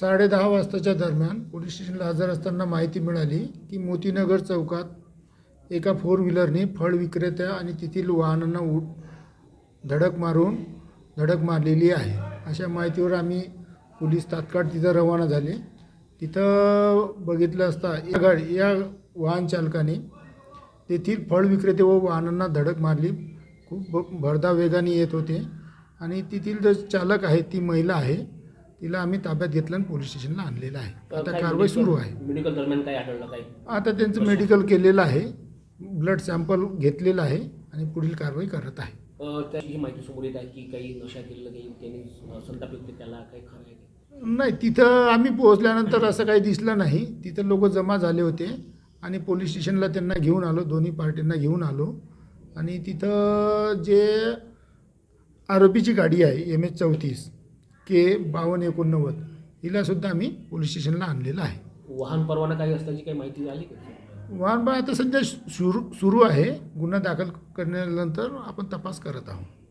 साडेदहा वाजताच्या दरम्यान पोलीस स्टेशनला हजर असताना माहिती मिळाली की मोतीनगर चौकात एका फोर व्हीलरने फळ विक्रेत्या आणि तेथील वाहनांना उ धडक मारून धडक मारलेली आहे. अशा माहितीवर आम्ही पोलीस तात्काळ तिथं रवाना झाले. तिथं बघितलं असता या गाडी या वाहन चालकाने तेथील फळ विक्रेते व वाहनांना धडक मारली. खूप भ- वेगाने येत होते. आणि तेथील जो चालक आहे ती महिला आहे. तिला आम्ही ताब्यात घेतलं आणि पोलीस स्टेशनला आणलेलं आहे. आता कारवाई सुरू आहे. मेडिकल दरम्यान काय आढळलं काय आता त्यांचं मेडिकल केलेलं आहे. ब्लड सॅम्पल घेतलेलं आहे आणि पुढील कारवाई करत आहे. ही माहिती समोर येत आहे की काही नशा केलेलं काही त्यांनी अ, संताप व्यक्त केला काही खरं आहे? नाही तिथं आम्ही पोहोचल्यानंतर असं काही दिसलं नाही. तिथं लोक जमा झाले होते आणि पोलीस स्टेशनला त्यांना घेऊन आलो दोन्ही पार्टींना घेऊन आलो. आणि तिथं जे आरोपीची गाडी आहे एम एच चौतीस के बावन्न एकोणनव्वद. हिलासुद्धा आम्ही पोलीस स्टेशनला आणलेलं आहे. वाहन परवाना काही असल्याची काही माहिती आली का? वाहन आता सध्या सुरू सुरू आहे. गुन्हा दाखल करण्यानंतर आपण तपास करत आहोत.